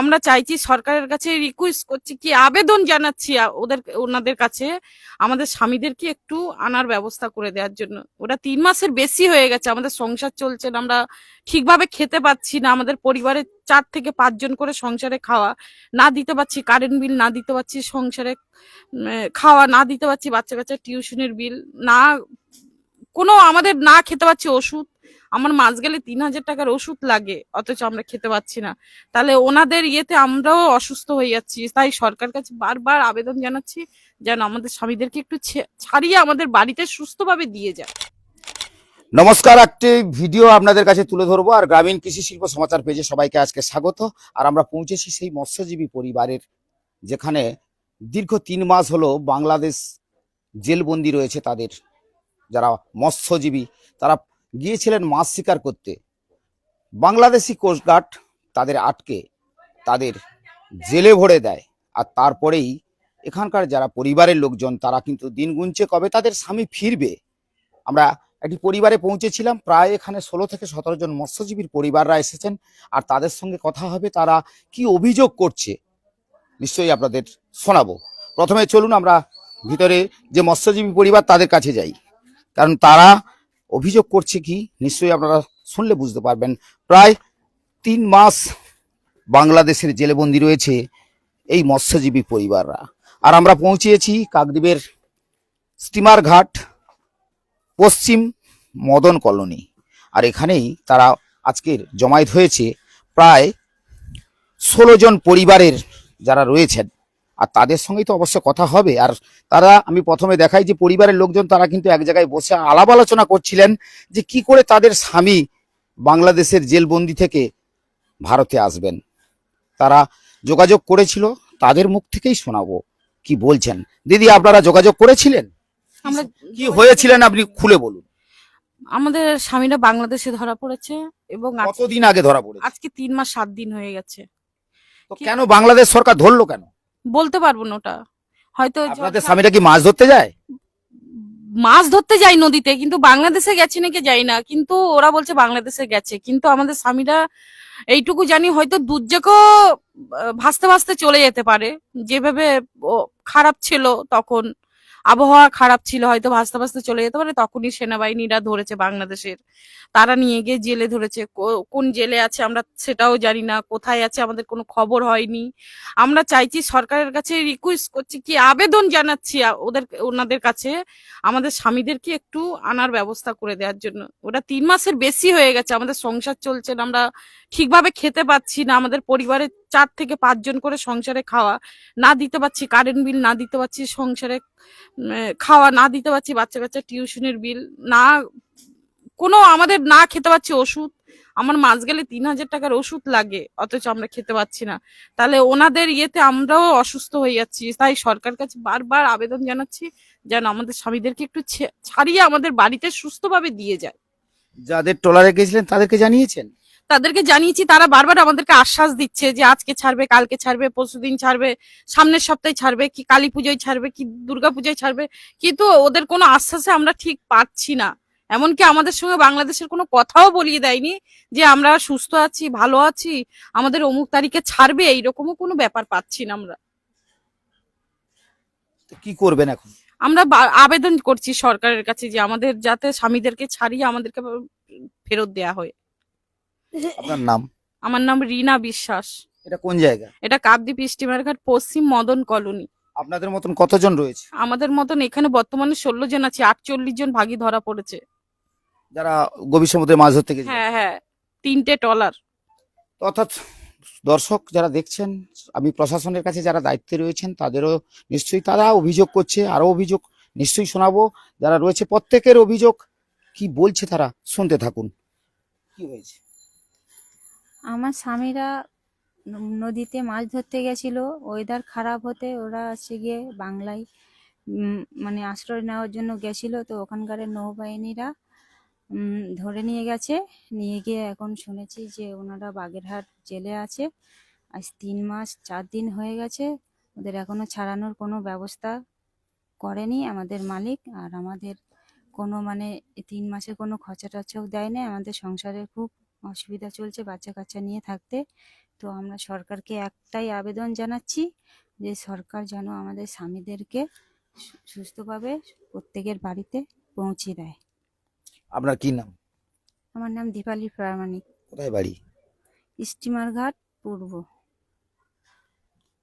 আমরা চাইছি সরকারের কাছে রিকোয়েস্ট করছি কি আবেদন জানাচ্ছি ওদের, ওনাদের কাছে। আমাদের স্বামীদেরকে একটু আনার ব্যবস্থা করে দেওয়ার জন্য। ওটা তিন মাসের বেশি হয়ে গেছে, আমাদের সংসার চলছে না, আমরা ঠিকভাবে খেতে পাচ্ছি না, আমাদের পরিবারের চার থেকে পাঁচজন করে সংসারে খাওয়া না দিতে পারছি কারেন্ট বিল না দিতে পারছি সংসারে খাওয়া না দিতে পারছি বাচ্চা কাচ্চা টিউশনের বিল না, কোনো আমাদের না খেতে পাচ্ছি ওষুধ আমার মাস গেলে তিন হাজার টাকার ওষুধ লাগে, অথচ আমরা খেতে পাচ্ছি না। তাহলে ওনাদের ইয়েতে আমরাও অসুস্থ হয়ে যাচ্ছি। তাই সরকার কাছে বারবার আবেদন জানাচ্ছি যেন আমাদের স্বামীদেরকে একটু ছাড়িয়ে আমাদের বাড়িতে সুস্থভাবে দিয়ে যায় নমস্কার, একটি ভিডিও আপনাদের কাছে তুলে ধরবো। আর গ্রামীণ কৃষি শিল্প সমাচার পেজে সবাইকে আজকে স্বাগত। আর আমরা পৌঁছেছি সেই মৎস্যজীবী পরিবারের, যেখানে দীর্ঘ তিন মাস হলো বাংলাদেশ জেলবন্দি রয়েছে তাদের। যারা মৎস্যজীবী, তারা গিয়েছিলেন মাছ শিকার করতে। বাংলাদেশি কোস্টগার্ড তাদের আটকে, তাদের জেলে ভরে দেয়। আর তারপরেই এখানকার যারা পরিবারের লোকজন, তারা কিন্তু দিন গুনছে। কবে তাদের স্বামী ফিরবে? আমরা একটি পরিবারে পৌঁছেছিলাম, প্রায় এখানে ষোলো থেকে সতেরো জন মৎস্যজীবীর পরিবাররা এসেছেন। আর তাদের সঙ্গে কথা হবে, তারা কি অভিযোগ করছে, নিশ্চয়ই আপনাদের শোনাবো। প্রথমে চলুন আমরা ভিতরে যে মৎস্যজীবী পরিবার, তাদের কাছে যাই। কারণ তারা অভিযোগ করছে কি? নিশ্চয়ই আপনারা শুনলে বুঝতে পারবেন। প্রায় তিন মাস বাংলাদেশের জেলেবন্দি রয়েছে এই মৎস্যজীবী পরিবাররা। আর আমরা পৌঁছিয়েছি কাকদ্বীপের স্টিমার ঘাট, পশ্চিম মদন কলোনি। আর এখানেই তারা আজকের জমায়েত হয়েছে। প্রায় ষোলো জন পরিবারের যারা রয়েছেন আর তাদের সঙ্গেই তো অবশ্য কথা হবে। আর তারা আমি প্রথমে দেখাই যে পরিবারের লোকজন তারা কিন্তু এক জায়গায় বসে আলাপ আলোচনা করছিলেন যে কি করে তাদের স্বামী বাংলাদেশের জেলবন্দি থেকে ভারতে আসবেন। তারা যোগাযোগ করেছিল তাদের মুখ থেকেই শোনাবো কি বলছেন। দিদি আপনারা যোগাযোগ করেছিলেন? আমরা কি হয়েছিলেন আপনি খুলে বলুন। আমাদের স্বামীরা বাংলাদেশে ধরা পড়েছে এবং কতদিন আগে ধরা পড়েছে? আজকে তিন মাস সাত দিন হয়ে গেছে। তো কেন বাংলাদেশ সরকার ধরলো কেন? বলতে পারব না ওটা। হয়তো আপনাদের স্বামীরা কি মাছ ধরতে যায়? মাছ ধরতে যাই নদীতে কিন্তু বাংলাদেশে গেছে নাকি যাই না কিন্তু ওরা বলছে বাংলাদেশে গেছে। কিন্তু আমাদের স্বামীরা এইটুকু জানি হয়তো দুর্যোগও ভাসতে ভাসতে চলে যেতে পারে। যেভাবে খারাপ ছিল তখন আবহাওয়া খারাপ ছিল, হয়তো ভাসতে ভাসতে চলে যেতে পারে, তখনই সেনাবাহিনীরা ধরেছে বাংলাদেশের। তারা নিয়ে গিয়ে জেলে ধরেছে। কোন জেলে আছে আমরা সেটাও জানি না, কোথায় আছে আমাদের কোনো খবর হয়নি। আমরা চাইছি সরকারের কাছে রিকোয়েস্ট করছি কি আবেদন জানাচ্ছি ওদের, ওনাদের কাছে, আমাদের স্বামীদেরকে একটু আনার ব্যবস্থা করে দেওয়ার জন্য। ওটা তিন মাসের বেশি হয়ে গেছে, আমাদের সংসার চলছে না, আমরা ঠিকভাবে খেতে পাচ্ছি না, আমাদের পরিবারের চার থেকে পাঁচজন করে সংসারে খাওয়া, না দিতে পারছি কারেন্ট বিল না দিতে পারছি সংসারে খাওয়া, না দিতে পারছি বাচ্চা কাচ্চা টিউশনের বিল না, কোনো আমাদের না খেতে পাচ্ছি ওষুধ, আমার মাস গেলে তিন হাজার টাকার ওষুধ লাগে, অথচ আমরা খেতে পাচ্ছি না। তাহলে ওনাদের ইয়েতে আমরাও অসুস্থ হয়ে যাচ্ছি, তাই সরকার কাছে বারবার আবেদন জানাচ্ছি যেন আমাদের স্বামীদেরকে একটু ছাড়িয়ে আমাদের বাড়িতে সুস্থভাবে দিয়ে যায়। যাদের ট্রলারে গেছিলেন তাদেরকে জানিয়েছেন? তাদেরকে জানিয়েছি তারা বারবার আমাদেরকে আশ্বাস দিচ্ছে যে আজকে ছাড়বে কালকে ছাড়বে পরশুদিন ছাড়বে সামনের সপ্তাহে ছাড়বে কি কালী পুজোয় ছাড়বে কি দুর্গা পুজোয় ছাড়বে। কিন্তু ওদের কোনো আশ্বাসে আমরা ঠিক পাচ্ছি না। এমনকি আমাদের সঙ্গে বাংলাদেশের কোনো কথাও বলিয়ে দেয়নি যে আমরা সুস্থ আছি ভালো আছি আমাদের অমুক তারিখে ছাড়বে এইরকমও কোনো ব্যাপার পাচ্ছি না আমরা। তো কি করবেন এখন? আমরা আবেদন করছি সরকারের কাছে যে আমাদের যাতে স্বামীদেরকে ছাড়িয়ে আমাদেরকে ফেরত দেয়া হয়। আপনার নাম? আমার নাম রিনা বিশ্বাস। এটা কোন জায়গা? এটা কাকদ্বীপ স্টিমার ঘাট পশ্চিম মদন কলোনি। আপনাদের মতন কতজন রয়েছে? আমাদের মতন এখানে বর্তমানে ষোলো জন আছে আটচল্লিশ জন ভাগি ধরা পড়েছে। যারা গভীর সমুদ্রে মাছ ধরতে গেছে? হ্যাঁ হ্যাঁ তিনটে টলার অর্থাৎ দর্শক যারা দেখছেন আমি প্রশাসনের কাছে যারা দায়িত্বে রয়েছেন তাদেরও নিশ্চয়ই তারা অভিযোগ করছে আরও অভিযোগ নিশ্চয়ই শোনাবো। যারা রয়েছে প্রত্যেকের অভিযোগ কি বলছে তারা শুনতে থাকুন। কি হয়েছে? আমার স্বামীরা নদীতে মাছ ধরতে গেছিল ওয়েদার খারাপ হতে ওরা হচ্ছে গিয়ে বাংলায় মানে আশ্রয় নেওয়ার জন্য গেছিল। তো ওখানকার নৌবাহিনীরা ধরে নিয়ে গেছে। নিয়ে গিয়ে এখন শুনেছি যে ওনারা বাগেরহাট জেলে আছে। আজ তিন মাস, চার দিন হয়ে গেছে। ওদের এখনও ছাড়ানোর কোনো ব্যবস্থা করেনি আমাদের মালিক। আর আমাদের কোনো মানে তিন মাসে কোনো খরচা টরচাও দেয় না আমাদের সংসারে খুব অসুবিধা চলছে বাচ্চা কাচ্চা নিয়ে থাকতে। তো আমরা সরকারকে একটাই আবেদন জানাচ্ছি যে সরকার যেন আমাদের স্বামীদেরকে সুস্থভাবে প্রত্যেকের বাড়িতে পৌঁছে দেয়। আপনার কি নাম? আমার নাম দীপালি প্রামাণিক। কোথায় বাড়ি? স্টিমার ঘাট পূর্ব।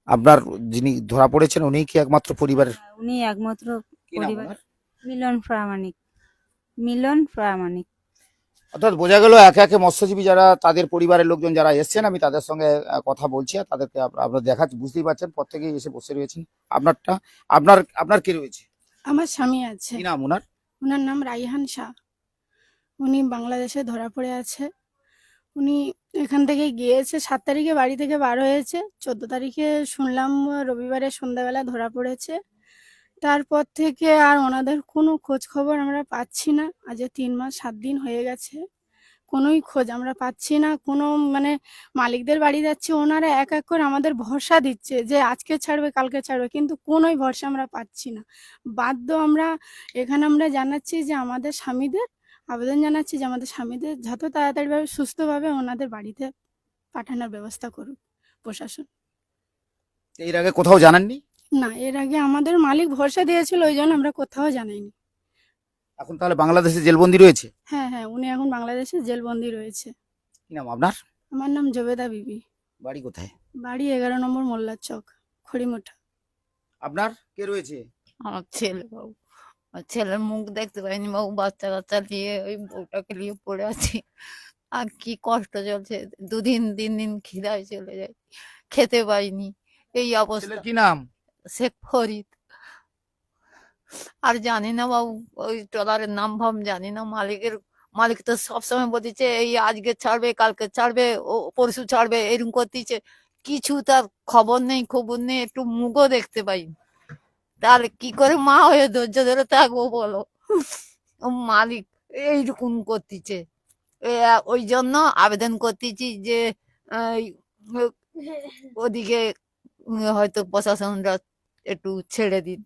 আপনার যিনি ধরা পড়েছেন উনি কি একমাত্র পরিবারের? উনি একমাত্র পরিবার মিলন প্রামাণিক। মিলন প্রামাণিক। অর্থাৎ বোঝা গেল একে একে মৎস্যজীবী যারা তাদের পরিবারের লোকজন যারা এসছেন আমি তাদের সঙ্গে কথা বলছি আর তাদেরকে আপ- আপনারা দেখাচ্ছি বুঝতেই পারছেন প্রত্যেকেই এসে বসে রয়েছেন। আপনারটা আপনার আপনার কি রয়েছে? আমার স্বামী আছে। কি নাম ওনার? ওনার নাম রাইহান শাহ। উনি বাংলাদেশে ধরা পড়ে আছে। উনি এখান থেকে গিয়েছে সাত তারিখে বাড়ি থেকে বার হয়েছে। চোদ্দ তারিখে শুনলাম রবিবারে সন্ধ্যাবেলা ধরা পড়েছে। তারপর থেকে আর ওনাদের কোনো খোঁজ খবর আমরা পাচ্ছি না। আজ তিন মাস, সাত দিন হয়ে গেছে। কোনোই খোঁজ আমরা পাচ্ছি না। কোনো মানে মালিকদের বাড়ি যাচ্ছে, ওনারা এক এক করে আমাদের ভরসা দিচ্ছে যে আজকে ছাড়বে, কালকে ছাড়বে, কিন্তু কোনোই ভরসা আমরা পাচ্ছি না। বাধ্য আমরা, এখানে আমরা জানাচ্ছি যে আমাদের স্বামীদের, আবেদন জানাচ্ছি যে আমাদের স্বামীদের যত তাড়াতাড়িভাবে, সুস্থভাবে ওনাদের বাড়িতে পাঠানোর ব্যবস্থা করুক প্রশাসন। এর আগে কোথাও জানাননি? না এর আগে আমাদের মালিক ভরসা দিয়েছিল ওই জন্য আমরা কোথাও জানাইনি। এখন তাহলে বাংলাদেশে জেলবন্দি রয়েছে? হ্যাঁ হ্যাঁ উনি এখন বাংলাদেশে জেলবন্দি রয়েছে। কি নাম আপনার? আমার নাম জবেদা বিবি। বাড়ি কোথায়? বাড়ি এগারো নম্বর মোল্লার চক খড়িমোঠা। আপনার? কে রয়েছে? আমার ছেলে বাবু। আমার ছেলের মুখ দেখতে পাইনি বাবু বাচ্চা কাচ্চা নিয়ে ওই বউটাকে নিয়ে পড়ে আছি। আর কি কষ্ট চলছে দুদিন তিন দিন খিদায় চলে যায় খেতে পাইনি। এই অবস্থা। কি নাম? শেখ ফরিদ। আর জানি না বাবু, ওই ট্রলারের নাম ফাম জানি না, মালিকের, মালিক তো সবসময় বলতেছে, এই আজকে ছাড়বে, কালকে ছাড়বে, ও পরশু ছাড়বে এরকম করতেছে। কিছু তার খবর নেই খবর নেই, একটু মুখও দেখতে পাইনি তাহলে কি করে মা হয়ে ধৈর্য ধরে থাকব বলো? মালিক এইরকম করতেছে। ওই জন্য আবেদন করতেছি যে ওদিকে, হয়তো প্রশাসনরা একটু ছেড়ে দিন।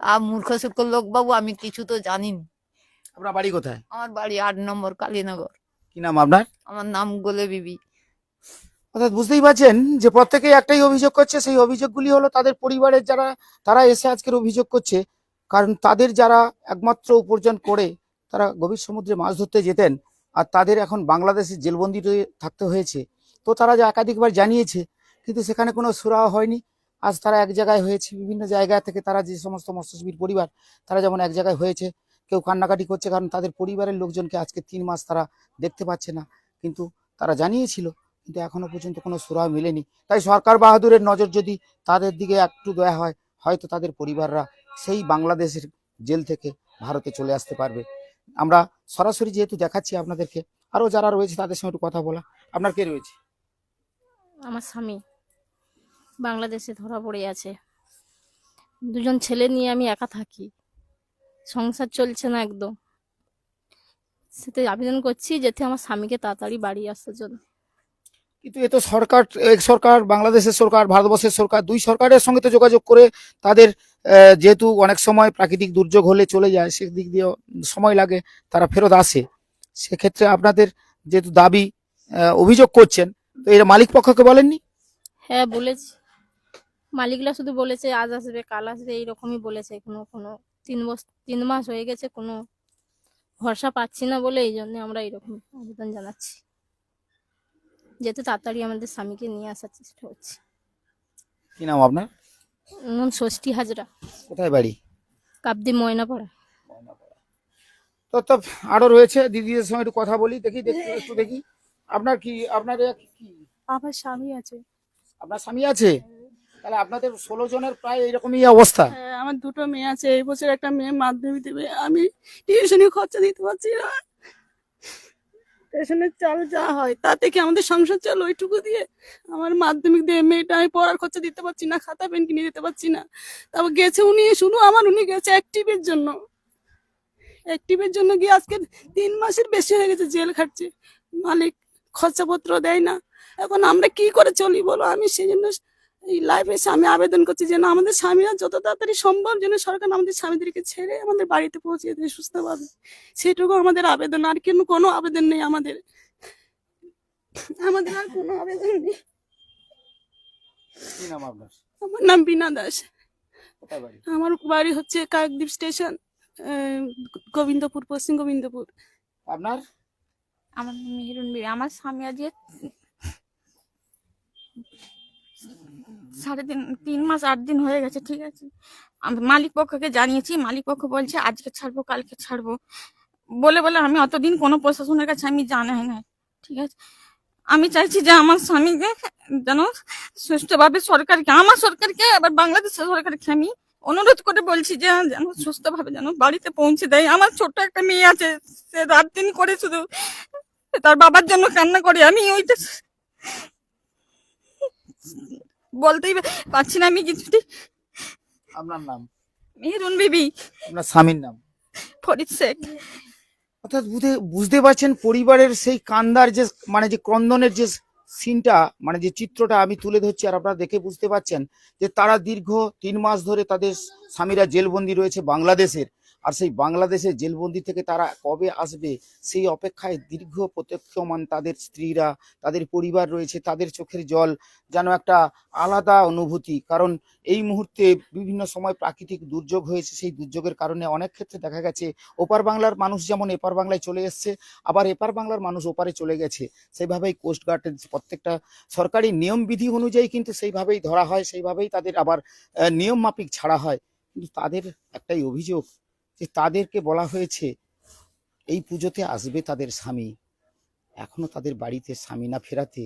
আর মূর্খ সূর্খ লোক বাবু আমি কিছু তো জানি না আপনার বাড়ি কোথায়? আমার বাড়ি আট নম্বর কালীনগর। কি নাম আপনার? আমার নাম গোলে বিবি। অর্থাৎ বুঝতেই পারছেন যে প্রত্যেকেই একটাই অভিযোগ করছে সেই অভিযোগগুলি হলো তাদের পরিবারের যারা তারা এসে আজকের অভিযোগ করছে। কারণ তাদের যারা একমাত্র উপার্জন করে তারা গভীর সমুদ্রে মাছ ধরতে যেতেন আর তাদের এখন বাংলাদেশে জেলবন্দি থাকতে হয়েছে। তো তারা যে একাধিকবার জানিয়েছে কিন্তু সেখানে কোনো সুরাহা হয়নি। আজ তারা এক জায়গায় হয়েছে, বিভিন্ন জায়গা থেকে তারা যে সমস্ত মৎস্যজীবীর পরিবার, তারা যেমন এক জায়গায় হয়েছে, কেউ কান্নাকাটি করছে, কারণ তাদের পরিবারের লোকজনকে আজকে তিন মাস তারা দেখতে পাচ্ছে না। কিন্তু তারা জানিয়েছিল, কিন্তু এখনও পর্যন্ত কোনো সুরাহা মেলেনি। তাই সরকার বাহাদুরের নজর যদি তাদের দিকে একটু দয়া হয়, হয়তো তাদের পরিবাররা সেই বাংলাদেশের জেল থেকে ভারতে চলে আসতে পারবে। আমরা সরাসরি যেহেতু দেখাচ্ছি আপনাদেরকে, আরও যারা রয়েছে তাদের সঙ্গে একটু কথা বলা। আপনার কে রয়েছে? আমার স্বামী। বাংলাদেশে ধরা পড়ে আছে। দুজন ছেলে নিয়ে আমি একা থাকি। সংসার চলছে না একদম। সেটা আবেদন করছি যাতে আমার স্বামীকে তাড়াতাড়ি বাড়ি আসার জন্য। কিন্তু এ তো সরকার এক সরকার বাংলাদেশের সরকার ভারতবর্ষের সরকার দুই সরকারের সঙ্গে তো যোগাযোগ করে তাদের যেহেতু অনেক সময় প্রাকৃতিক দুর্যোগ হলে চলে যায় সেদিক দিয়ে সময় লাগে তারা ফেরত আসে। সেক্ষেত্রে আপনাদের যেহেতু দাবি অভিযোগ করছেন তো এর মালিক পক্ষকে বলেননি? হ্যাঁ বলেছি। মালিকরা শুধু বলেছে আজ আসবে কাল আসবে এইরকমই বলেছে কোনো কোনো তিন বছর তিন মাস হয়ে গেছে কোনো ভরসা পাচ্ছি না বলে এই জন্য আমরা এরকম আবেদন জানাচ্ছি। যাতে তাড়াতাড়ি আমাদের স্বামীকে নিয়ে আসার চেষ্টা করছি কি নাম আপনার? নাম ষষ্ঠী হাজরা। কোথায় বাড়ি? কাবদি ময়না পড়া তো তো আরও রয়েছে দিদিদের সঙ্গে একটু কথা বলি দেখি দেখি একটু দেখি। আপনার কি আপনার কি? আমার স্বামী আছে। আপনার স্বামী আছে? তাহলে আপনাদের ষোলো জনের প্রায় এইরকমই অবস্থা। হ্যাঁ, আমার দুটো মেয়ে আছে এই বছর একটা মেয়ে মাধ্যমিক দেবে আমি টিউশনি খরচা দিতে পারছি না। টিউশনের চাল যা হয় তা থেকে আমাদের সংসার চাল ওইটুকু দিয়ে? আমার মাধ্যমিক দিয়ে মেয়েটা আমি পড়ার খরচা দিতে পারছি না খাতা পেন কিনে দিতে পারছি না। তারপর গেছে উনি শুধু আমার উনি গেছে অ্যাক্টিভের জন্য। অ্যাক্টিভের জন্য গিয়ে আজকে তিন মাসের বেশি হয়ে গেছে জেল খাটছে। মালিক খরচাপত্র দেয় না। এখন আমরা কি করে চলি বলো? আমি সেই জন্য এই লাইফে এসে আমি আবেদন করছি যেন আমাদের স্বামীরা যত তাড়াতাড়ি সম্ভব যেন সরকার আমাদের স্বামীদেরকে ছেড়ে আমাদের বাড়িতে পৌঁছে দেয় সুস্থভাবে। সেটুকু আমাদের আবেদন আর কিন্তু কোনো আবেদন নেই আমাদের। আমাদের আর কোনো আবেদন নেই। কি নাম আপনার? আমার নাম বিনা দাস। আমার বাড়ি হচ্ছে কাকদ্বীপ স্টেশন গোবিন্দপুর পশ্চিম গোবিন্দপুর। আপনার? আমার নাম মেহেরুন বিবি আমার স্বামী আজকে সাড়ে তিন তিন মাস আট দিন হয়ে গেছে, ঠিক আছে? মালিক পক্ষকে জানিয়েছি, মালিক পক্ষ বলছে, আজকে ছাড়বো, কালকে ছাড়বো। বলে বলে আমি অতদিন কোনো প্রশাসনের কাছে আমি জানাই না ঠিক আছে? আমি চাইছি যে আমার স্বামীকে যেন সুস্থভাবে সরকারকে, আমার সরকারকে, আবার বাংলাদেশের সরকারকে আমি অনুরোধ করে বলছি যে যেন সুস্থভাবে যেন বাড়িতে পৌঁছে দেয়। আমার ছোট্ট একটা মেয়ে আছে, সে রাত দিন করে শুধু তার বাবার জন্য কান্না করে। আমি ওইটা বলতেই পারছি না আমি কিছুটি আপনার নাম? মেহরুন বিবি। আপনার স্বামীর নাম? ফরিদ শেখ। অর্থাৎ বুঝতে বুঝতে পারছেন পরিবারের সেই কান্দার যে মানে যে ক্রন্দনের যে সিনটা মানে যে চিত্রটা আমি তুলে ধরছি আর আপনারা দেখে বুঝতে পারছেন যে তারা দীর্ঘ তিন মাস ধরে তাদের স্বামীরা জেলবন্দি রয়েছে বাংলাদেশের। আর সেই বাংলাদেশের জেলবন্দি থেকে তারা কবে আসবে, সেই অপেক্ষায় দীর্ঘ প্রত্যক্ষমান তাদের স্ত্রীরা, তাদের পরিবার রয়েছে, তাদের চোখের জল যেন একটা আলাদা অনুভূতি। কারণ এই মুহূর্তে বিভিন্ন সময় প্রাকৃতিক দুর্যোগ হয়েছে, সেই দুর্যোগের কারণে অনেক ক্ষেত্রে দেখা গেছে ওপার বাংলার মানুষ যেমন এপার বাংলায় চলে এসছে, আবার এপার বাংলার মানুষ ওপারে চলে গেছে। সেইভাবেই কোস্টগার্ডের প্রত্যেকটা সরকারি নিয়ম বিধি অনুযায়ী কিন্তু সেইভাবেই ধরা হয়, সেইভাবেই তাদের আবার নিয়ম মাফিক ছাড়া হয়। কিন্তু তাদের একটাই অভিযোগ যে তাদেরকে বলা হয়েছে, এই পুজোতে আসবে তাদের স্বামী। এখনও তাদের বাড়িতে স্বামী না ফেরাতে,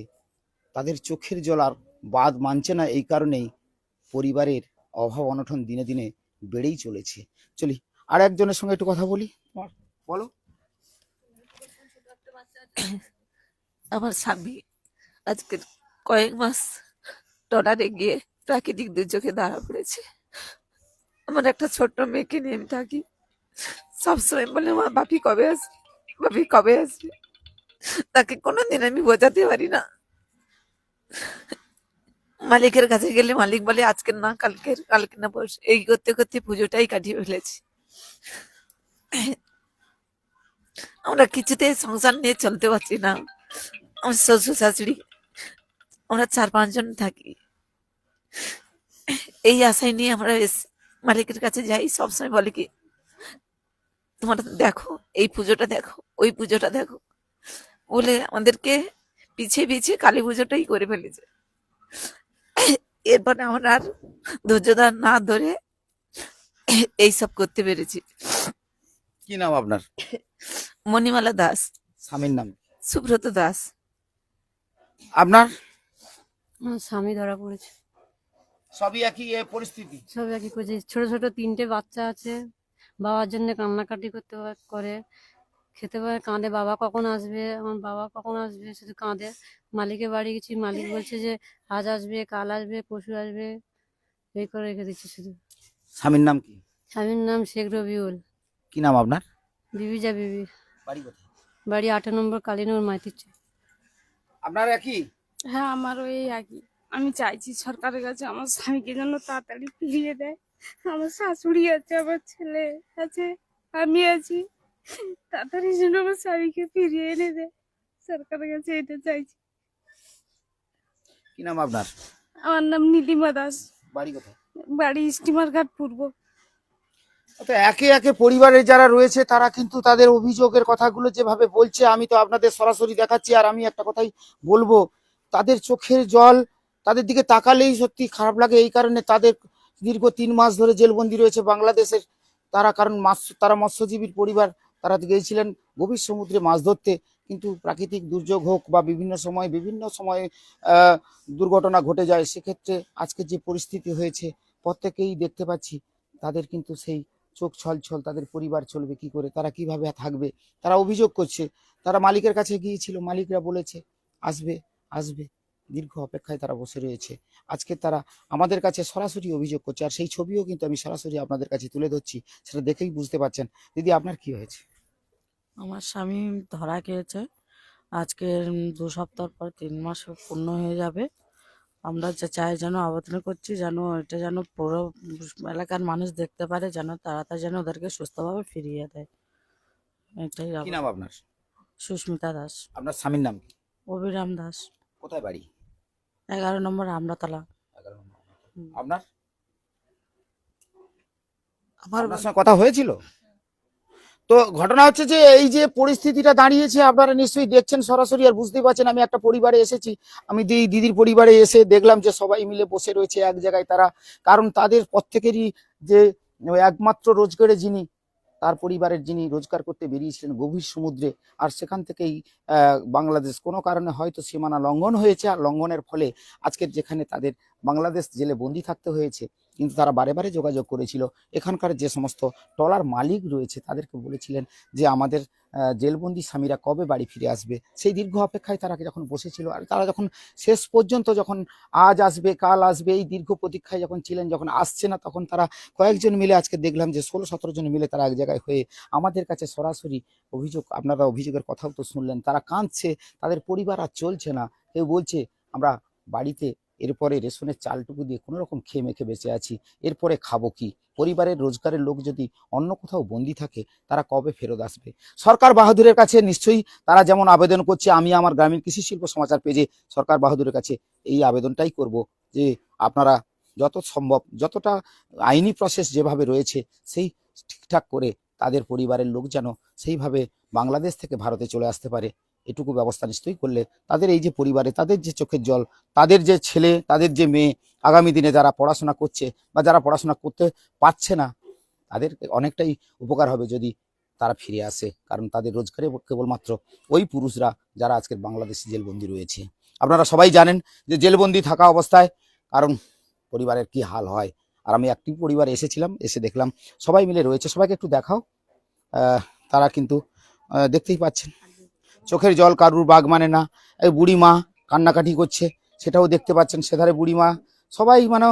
তাদের চোখের জল আর বাদ মানছে না এই কারণেই পরিবারের অভাব অনটন দিনে দিনে বেড়েই চলেছে। চলি, আর একজনের সঙ্গে একটু কথা বলি? বলো। আমার স্বামী আজকে কয়েক মাস টনারে গিয়ে প্রাকৃতিক দুর্যোগে ধরা পড়েছে। আমার একটা ছোট্ট মেয়েকে নিয়ে আমি থাকি। সবসময় বলে, মা, বাপি কবে আসবে? বাপি কবে আসবে? তাকে কোনোদিন আমি বোঝাতে পারি না। মালিকের কাছে গেলে মালিক বলে, আজকের না, কালকের, কালকে না বস এই করতে করতে পুজোটাই কাটিয়ে ফেলেছি। আমরা কিছুতে সংসার নিয়ে চলতে পারছি না। আমার শ্বশুর শাশুড়ি, আমরা চার পাঁচজন থাকি। এই আশায় নিয়ে আমরা মালিকের কাছে যাই সবসময় বলে কি তোমরা দেখো এই পুজোটা দেখো ওই পুজোটা দেখো। বলে আমাদেরকে পিছিয়ে পিছিয়ে কালী পুজোটাই করে ফেলেছে। এরপরে আমরা আর ধৈর্যদার না ধরে এইসব করতে পেরেছি। কি নাম আপনার? মণিমালা দাস। স্বামীর নাম? সুব্রত দাস। আপনার? স্বামী ধরা পড়েছে। সবই একই পরিস্থিতি? সবই একই করছে ছোট ছোট তিনটে বাচ্চা আছে। বাবার জন্য কান্নাকাটি করতে করে। খেতে পারে কাঁদে বাবা কখন আসবে? আমার বাবা কখন আসবে? শুধু কাঁদে। মালিকের বাড়ি গেছি মালিক বলছে যে আজ আসবে কাল আসবে পশু আসবে। এই করে রেখে দিচ্ছি শুধু। স্বামীর নাম কি? স্বামীর নাম শেখ রবিউল। কি নাম আপনার? বিবিজা বিবি। বাড়ি কোথায়? বাড়ি আট নম্বর কালীনগর মাইতির। আপনার একই? হ্যাঁ আমারও এই একই। আমি চাইছি সরকারের কাছে আমার স্বামীকে যেন তাড়াতাড়ি ফিরিয়ে দেয়। আমার শাশুড়ি আছে আমার ছেলে আছে আমি আছি। তাড়াতাড়ি যেন আমার স্বামীকে ফিরিয়ে এনে দেয় সরকারের কাছে এটা চাইছি। কি নাম আপনার? আমার নাম নীলিমা দাস। বাড়ি কোথায়? বাড়ি স্টিমার ঘাট পূর্ব। তো একে একে পরিবারের যারা রয়েছে তারা কিন্তু তাদের অভিযোগের কথাগুলো যেভাবে বলছে আমি তো আপনাদের সরাসরি দেখাচ্ছি আর আমি একটা কথাই বলব। তাদের চোখের জল তাদের দিকে তাকালেই সত্যি খারাপ লাগে এই কারণে তাদের দীর্ঘ তিন মাস ধরে জেলবন্দি রয়েছে বাংলাদেশের। তারা কারণ মাছ তারা মৎস্যজীবীর পরিবার, তারা গিয়েছিলেন গভীর সমুদ্রে মাছ ধরতে। কিন্তু প্রাকৃতিক দুর্যোগ হোক বা বিভিন্ন সময়, বিভিন্ন সময়ে দুর্ঘটনা ঘটে যায়, সেক্ষেত্রে আজকে যে পরিস্থিতি হয়েছে, প্রত্যেকেই দেখতে পাচ্ছি, তাদের কিন্তু সেই চোখ ছল ছল তাদের পরিবার চলবে কি করে, তারা কীভাবে থাকবে, তারা অভিযোগ করছে। তারা মালিকের কাছে গিয়েছিল, মালিকরা বলেছে, আসবে আসবে। দীর্ঘ অপেক্ষায় তারা বসে রয়েছে। আজকে তারা আমাদের কাছে সরাসরি অভিযোগ করছে আর সেই ছবিও কিন্তু আমি সরাসরি আপনাদের কাছে তুলে ধরছি সেটা দেখেই বুঝতে পারছেন। দিদি আপনার কি হয়েছে? আমার স্বামী ধরা খেয়েছে। আজকে দু সপ্তাহ পর তিন মাস পূর্ণ হয়ে যাবে। আমরা যে চাই যেন আবেদন করছি যেন এটা যেন পুরো এলাকার মানুষ দেখতে পারে যেন তাড়াতাড়ি যেন ওদেরকে সুস্থভাবে ফিরিয়ে দেয়। এটাই নাম আপনার? সুস্মিতা দাস। আপনার স্বামীর নাম কি? অভিরাম দাস। কোথায় বাড়ি? এগারো নম্বর আমরাতলা। আপনার? আমার সঙ্গে কথা হয়েছিল? তো ঘটনা হচ্ছে যে এই যে পরিস্থিতিটা দাঁড়িয়েছে আপনারা নিশ্চয়ই দেখছেন সরাসরি আর বুঝতেই পারছেন আমি একটা পরিবারে এসেছি। আমি দিদি দিদির পরিবারে এসে দেখলাম যে সবাই মিলে বসে রয়েছে এক জায়গায় তারা। কারণ তাদের প্রত্যেকেরই যে একমাত্র রোজগারে যিনি তার পরিবারের যিনি রোজগার করতে বেরিয়েছিলেন গভীর সমুদ্রে, আর সেখান থেকেই বাংলাদেশ। কোনো কারণে হয়তো সীমানা লঙ্ঘন হয়েছে, আর লঙ্ঘনের ফলে আজকের যেখানে তাদের বাংলাদেশ জেলে বন্দি থাকতে হয়েছে। কিন্তু তারা বারে বারে যোগাযোগ করেছিল। এখানকার যে সমস্ত টলার মালিক রয়েছে, তাদেরকে বলেছিলেন যে আমাদের জেলবন্দি স্বামীরা কবে বাড়ি ফিরে আসবে। সেই দীর্ঘ অপেক্ষায় তারা যখন বসেছিল, আর তারা যখন শেষ পর্যন্ত যখন আজ আসবে, কাল আসবে, এই দীর্ঘ প্রতীক্ষায় যখন ছিলেন, যখন আসছে না, তখন তারা কয়েকজন মিলে আজকে দেখলাম যে ষোলো সতেরো জন মিলে তারা এক জায়গায় হয়ে আমাদের কাছে সরাসরি অভিযোগ, আপনারা অভিযোগের কথাও তো শুনলেন, তারা কাঁদছে, তাদের পরিবার আর চলছে না। কেউ বলছে, আমরা বাড়িতে এরপরে রেশনের চালটুকু দিয়ে কোনো রকম খেয়ে মেখে বেঁচে আছি। এরপরে খাব কি? পরিবারের রোজগারের লোক যদি অন্য কোথাও বন্দি থাকে, তারা কবে ফেরত আসবে? সরকার বাহাদুরের কাছে নিশ্চয়ই তারা যেমন আবেদন করছে, আমি আমার গ্রামীণ কৃষি শিল্প সমাচার পেজে সরকার বাহাদুরের কাছে এই আবেদনটাই করব যে আপনারা যত সম্ভব, যতটা আইনি প্রসেস যেভাবে রয়েছে, সেই ঠিকঠাক করে তাদের পরিবারের লোক যেন সেইভাবে বাংলাদেশ থেকে ভারতে চলে আসতে পারে। এটুকু ব্যবস্থা নিশ্চয়ই করলে তাদের এই যে পরিবারে, তাদের যে চোখের জল, তাদের যে ছেলে, তাদের যে মেয়ে আগামী দিনে যারা পড়াশোনা করছে বা যারা পড়াশোনা করতে পারছে না, তাদের অনেকটাই উপকার হবে যদি তারা ফিরে আসে। কারণ তাদের রোজগারে কেবলমাত্র ওই পুরুষরা যারা আজকের বাংলাদেশে জেলবন্দি রয়েছে। আপনারা সবাই জানেন যে জেলবন্দি থাকা অবস্থায় কারণ পরিবারের কি হাল হয়। আর আমি একটি পরিবারে এসেছিলাম, এসে দেখলাম সবাই মিলে রয়েছে। সবাইকে একটু দেখাও। তারা কিন্তু দেখতেই পাচ্ছেন। চোখের জল কারুর বাঘ মানে না। এই বুড়ি মা কান্নাকাটি করছে, সেটাও দেখতে পাচ্ছেন সেধারে বুড়ি মা। সবাই মানে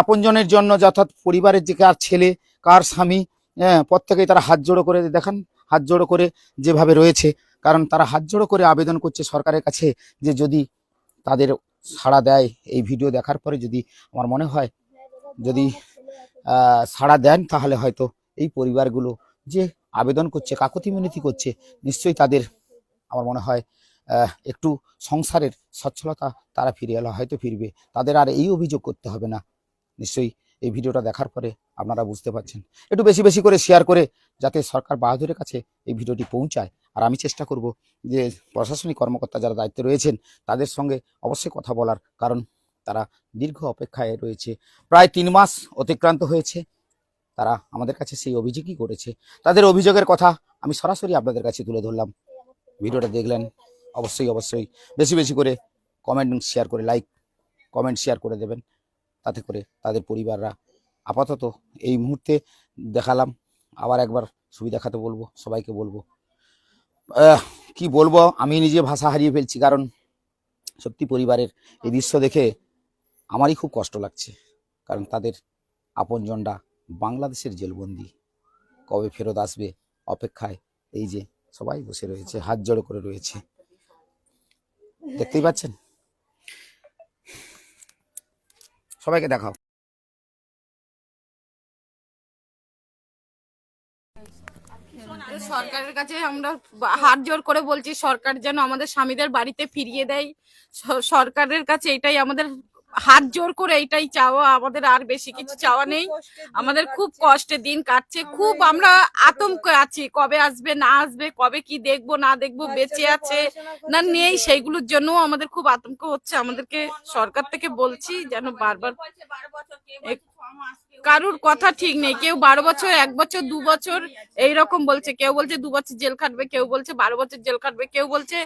আপনজনের জন্য অর্থাৎ পরিবারের যে কার ছেলে, কার স্বামী হ্যাঁ প্রত্যেকেই তারা হাত জোড়ো করে দেখান, হাত জোড়ো করে যেভাবে রয়েছে। কারণ তারা হাত জোড়ো করে আবেদন করছে সরকারের কাছে যে যদি তাদের সাড়া দেয় এই ভিডিও দেখার পরে যদি আমার মনে হয় যদি সাড়া দেন তাহলে হয়তো এই পরিবারগুলো যে আবেদন করছে, কাকতি মিনতি করছে, নিশ্চয়ই তাদের আমার মনে হয় একটু সংসারের সচ্ছলতা তারা ফিরে এলে, হয়তো ফিরবে। তাদের আর এই অভিযোগ করতে হবে না। নিশ্চয়ই এই ভিডিওটা দেখার পরে আপনারা বুঝতে পারছেন। একটু বেশি বেশি করে শেয়ার করে যাতে সরকার বাহাদুরের কাছে এই ভিডিওটি পৌঁছায়। আর আমি চেষ্টা করব যে প্রশাসনিক কর্মকর্তা যারা দায়িত্বে রয়েছেন, তাদের সঙ্গে অবশ্যই কথা বলার, কারণ তারা দীর্ঘ অপেক্ষায় রয়েছে। প্রায় তিন মাস অতিক্রান্ত হয়েছে। তারা আমাদের কাছে সেই অভিযোগই করেছে। তাদের অভিযোগের কথা আমি সরাসরি আপনাদের কাছে তুলে ধরলাম। ভিডিওটা দেখলেন, অবশ্যই অবশ্যই। বেশি বেশি করে কমেন্ট শেয়ার করে লাইক কমেন্ট শেয়ার করে দেবেন। তাতে করে তাদের পরিবাররা আপাতত এই মুহূর্তে দেখালাম। আবার একবার ছবি দেখাতে বলব, সবাইকে বলব। কি বলব? আমি নিজে ভাষা হারিয়ে ফেলছি, কারণ সত্যি পরিবারের এই দৃশ্য দেখে আমারই খুব কষ্ট লাগছে। কারণ তাদের আপনজনরা বাংলাদেশের জেলবন্দি কবে ফেরত আসবে অপেক্ষায়? এই যে সবাই বসে রয়েছে, হাত জড়ো করে রয়েছে। দেখতেই পাচ্ছেন? সবাইকে দেখাও। সরকারের কাছে আমরা হাত জোর করে বলছি, সরকার যেন আমাদের স্বামীদের বাড়িতে ফিরিয়ে দেয়। সরকারের কাছে এটাই আমাদের হাত জোর করে এইটাই চাওয়া আমাদের আর বেশি কিছু চাওয়া নেই। আমাদের খুব কষ্টে দিন কাটছে। খুব আমরা আতঙ্ক আছি কবে আসবে না আসবে কবে কি দেখব না দেখব বেঁচে আছে না নেই সেইগুলোর জন্য আমাদের খুব আতঙ্ক হচ্ছে। আমাদেরকে সরকার থেকে বলছি যেন বারবার কারুর কথা ঠিক নেই। কেউ বারো বছর, এক বছর, দু বছর এইরকম বলছে। কেউ বলছে দু বছর জেল খাটবে, কেউ বলছে বারো বছর জেল খাটবে, কেউ বলছে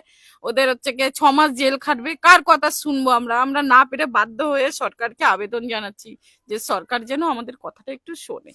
ওদের হচ্ছে গিয়ে ছ মাস জেল খাটবে। কার কথা শুনব আমরা? আমরা না পেরে বাধ্য হয়ে সরকারকে আবেদন জানাচ্ছি যে সরকার যেন আমাদের কথাটা একটু শোনে।